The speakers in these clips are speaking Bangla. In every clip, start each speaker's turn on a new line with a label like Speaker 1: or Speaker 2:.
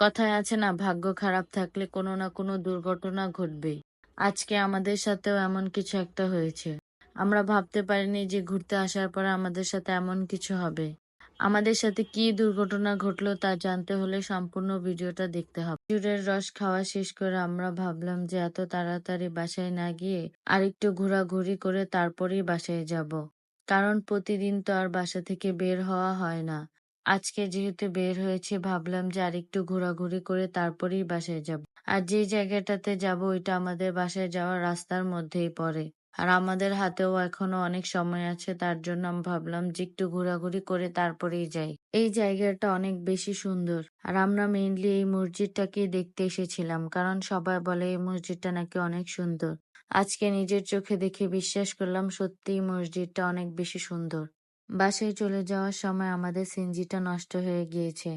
Speaker 1: কথায় আছে না, ভাগ্য খারাপ থাকলে কোনো না কোনো দুর্ঘটনা ঘটবেই। আজকে আমাদের সাথেও এমন কিছু একটা হয়েছে। আমরা ভাবতে পারিনি যে ঘুরতে আসার পরে আমাদের সাথে এমন কিছু হবে। আমাদের সাথে কি দুর্ঘটনা ঘটলো তা জানতে হলে সম্পূর্ণ ভিডিওটা দেখতে হবে। খেজুরের রস খাওয়া শেষ করে আমরা ভাবলাম যে এত তাড়াতাড়ি বাসায় না গিয়ে আরেকটু ঘোরাঘুরি করে তারপরেই বাসায় যাব। কারণ প্রতিদিন তো আর বাসা থেকে বের হওয়া হয় না। আজকে যেহেতু বের হয়েছে, ভাবলাম যে আরেকটু ঘোরাঘুরি করে তারপরেই বাসায় যাব। আর যে জায়গাটাতে যাব, ওইটা আমাদের বাসায় যাওয়ার রাস্তার মধ্যেই পড়ে। আর আমাদের হাতেও এখনও অনেক সময় আছে, তার জন্য আমি ভাবলাম যে একটু ঘোরাঘুরি করে তারপরেই যাই। এই জায়গাটা অনেক বেশি সুন্দর। আর আমরা মেইনলি এই মসজিদটাকেই দেখতে এসেছিলাম, কারণ সবাই বলে এই মসজিদটা নাকি অনেক সুন্দর। আজকে নিজের চোখে দেখে বিশ্বাস করলাম সত্যি মসজিদটা অনেক বেশি সুন্দর। বাসায় চলে যাওয়ার সময় আমাদের সিনজিটা নষ্ট হয়ে গিয়েছে।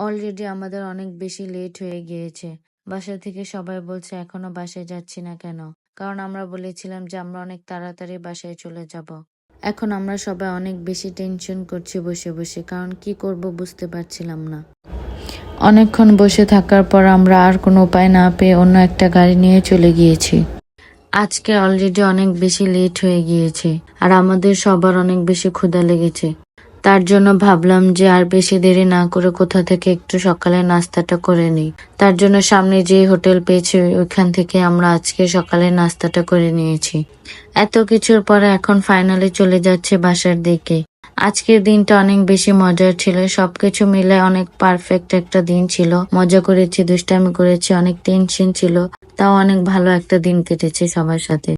Speaker 1: অলরেডি আমাদের অনেক বেশি লেট হয়ে গিয়েছে। বাসা থেকে সবাই বলছে, এখনও বাসায় যাচ্ছি না কেন? কারণ আমরা বলেছিলাম যে, আমরা অনেক তাড়াতাড়ি বাসায় চলে যাব। এখন আমরা সবাই অনেক বেশি টেনশন করছি বসে বসে, কারণ কি করব বুঝতে পারছিলাম না। অনেকক্ষণ বসে থাকার পর আমরা আর কোনো উপায় না পেয়ে অন্য একটা গাড়ি নিয়ে চলে গিয়েছি। আজকে অলরেডি অনেক বেশি লেট হয়ে গিয়েছে, আর আমাদের সবার অনেক বেশি ক্ষুধা লেগেছে। তার জন্য ভাবলাম যে আর বেশি দেরি না করে কোথা থেকে একটু সকালে নাস্তাটা করে নিই। তার জন্য সামনে যে হোটেল পেয়েছি, ওইখান থেকে আমরা আজকে সকালে নাস্তাটা করে নিয়েছি। এত কিছুর পরে এখন ফাইনালি চলে যাচ্ছে বাসার দিকে। আজকের দিনটা অনেক বেশি মজার ছিল। সবকিছু মিলে অনেক পারফেক্ট একটা দিন ছিল। মজা করেছি, দুষ্টামি করেছি, অনেক টেনশন ছিল। তাও অনেক ভালো একটা দিন কেটেছে সবার সাথে।